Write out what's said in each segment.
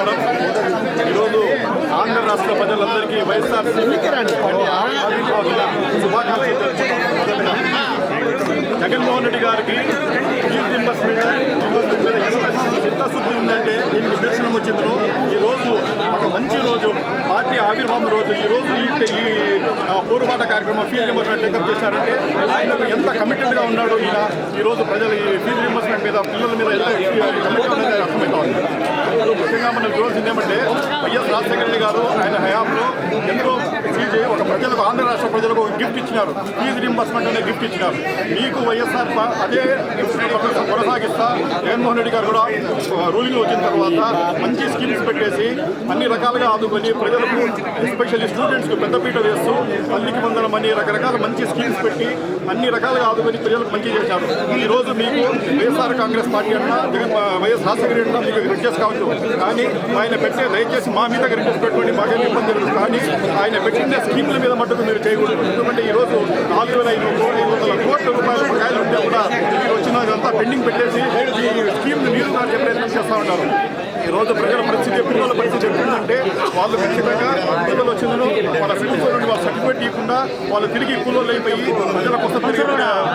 నమస్కారం ఈరోజు ఆంధ్ర రాష్ట్ర ప్రజలందరికీ వైఎస్ఆర్ శుభాకాంక్షలు జగన్మోహన్ రెడ్డి గారికి ఫీజు రింబర్స్మెంట్ చిత్తశుద్ధి ఉందంటే దీనికి నిదర్శనం వచ్చిందో ఈ రోజు ఒక మంచి రోజు పార్టీ ఆవిర్భావం రోజు ఈ రోజు ఈ ఈ, పోరుబాట కార్యక్రమం ఫీజు రింబర్స్మెంట్ టేకప్ చేశారంటే ఆయన ఎంత కమిటెడ్గా ఉన్నాడో ఈయన ఈ రోజు ప్రజలు ఈ ఫీజు రింబర్స్మెంట్ మీద పిల్లల మీద ఎంత కమిటెడ్ అర్థమవుతా ఉంది ముఖ్యంగా మనం చూడాల్సింది ఏమంటే వైఎస్ రాజశేఖర రెడ్డి గారు ఆయన హయాంలో ఎంతో ప్రజలకు ఆంధ్ర రాష్ట్ర ప్రజలకు ఒక గిఫ్ట్ ఇచ్చినారు. ఫీజు రింబర్స్మెంట్ అనే గిఫ్ట్ ఇచ్చినారు. మీకు వైఎస్ఆర్ అదే కొనసాగిస్తా. జగన్మోహన్ రెడ్డి గారు కూడా రూలింగ్ వచ్చిన తర్వాత మంచి స్కీమ్స్ పెట్టేసి అన్ని రకాలుగా ఆదుకొని ప్రజలకు ఎస్పెషల్లీ స్టూడెంట్స్కి పెద్దపీట వేస్తూ తల్లికి వందనం అని రకరకాల మంచి స్కీమ్స్ పెట్టి అన్ని రకాలుగా ఆదుకొని ప్రజలకు మంచి చేశారు. ఈ రోజు మీకు వైఎస్ఆర్ కాంగ్రెస్ పార్టీ అన్నా జగన్ వైఎస్ రాజశేఖర అన్నా మీకు రిక్వెస్ట్ కావచ్చు. కానీ ఆయన పెట్టే దయచేసి మా మీద రిక్వెస్ట్ పెట్టుకోండి మాకేం ఇబ్బంది కానీ ఆయన పెట్టిన స్కీముల మీద మట్టుకు మీరు చేయకూడదు. ఎందుకంటే ఈ రోజు నాలుగు వేల ఐదు వందల ఐదు వందల కోట్ల రూపాయల బకాయిలు ఉంటే కూడా మీరు వచ్చినదంతా పెండింగ్ పెట్టేసి ఈ స్కీమ్ నీరు చెప్పే ప్రయత్నం చేస్తూ ఉంటారు ఈ రోజు ప్రజల పరిస్థితి పిల్లల పరిస్థితి ఎట్లుందంటే వాళ్ళు ఖచ్చితంగా పిల్లలు వచ్చిందను వాళ్ళ సర్టిఫికేట్ నుండి వాళ్ళ సర్టిఫికేట్ ఇవ్వకుండా వాళ్ళు తిరిగి కూలీలు అయిపోయి ప్రజల కోసం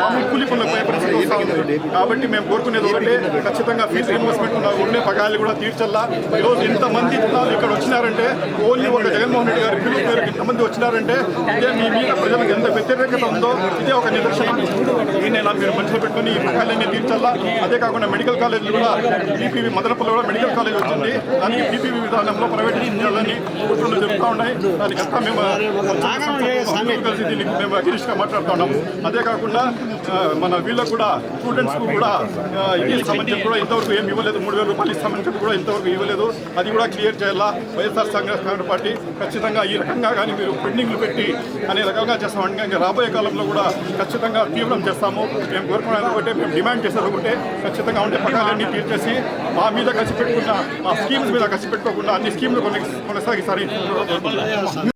మామూలు కూలి పనులకు పరిస్థితి కాబట్టి మేము కోరుకునేది ఒకటే ఖచ్చితంగా ఫీజు రీఎంబర్స్మెంట్ ఉన్న ఉండే పగాలు కూడా తీర్చల్లా. ఈరోజు ఇంతమంది జనాలు వచ్చినారంటే ఓన్లీ ఒక జగన్మోహన్ రెడ్డి గారి పిలుపు మేరకు ఇంతమంది వచ్చినారంటే ఇదే మీ మీద ప్రజలకు ఎంత వ్యతిరేకత ఉందో ఇదే ఒక నిదర్శనం. ఈ నెల మీరు మనసులో పెట్టుకొని ఈ పగాలన్నీ తీర్చల్లా అదే కాకుండా మెడికల్ కాలేజీలు కూడా పీపీవీ మదనపల్లి కూడా మెడికల్ కాలేజ్ వచ్చింది. దానికి పీపీవీ విధానంలో ప్రైవేట్ విద్యాలయాన్ని కుట్రలు జరుగుతూ ఉన్నాయి. దానికంతా మేము కలిసి దీనికి మేము అగ్నిష్గా మాట్లాడుతున్నాం అదే కాకుండా మన వీళ్ళకు కూడా స్టూడెంట్స్ కూడా ఇది సంబంధించి కూడా ఇంతవరకు ఏమి ఇవ్వలేదు. మూడు వేల రూపాయలు సంబంధించి కూడా ఇంతవరకు ఇవ్వలేదు. అది కూడా క్లియర్ చేయాలా? వైఎస్ఆర్ కాంగ్రెస్ కాంగ్రెస్ పార్టీ ఖచ్చితంగా ఈ రకంగా కానీ మీరు పెండింగ్లు పెట్టి అనే రకంగా చేస్తాం. ఇంకా రాబోయే కాలంలో కూడా ఖచ్చితంగా తీవ్రం చేస్తాము. మేము కోరుకున్నాను ఒకటే మేము డిమాండ్ చేసేది ఒకటే. ఖచ్చితంగా ఉండే పథకాలన్నీ తీర్చేసి మా మీద ఖర్చు పెట్టుకున్న మా స్కీమ్స్ మీద ఖర్చు పెట్టుకోకుండా అన్ని స్కీమ్లు కొనసాగిస్తారు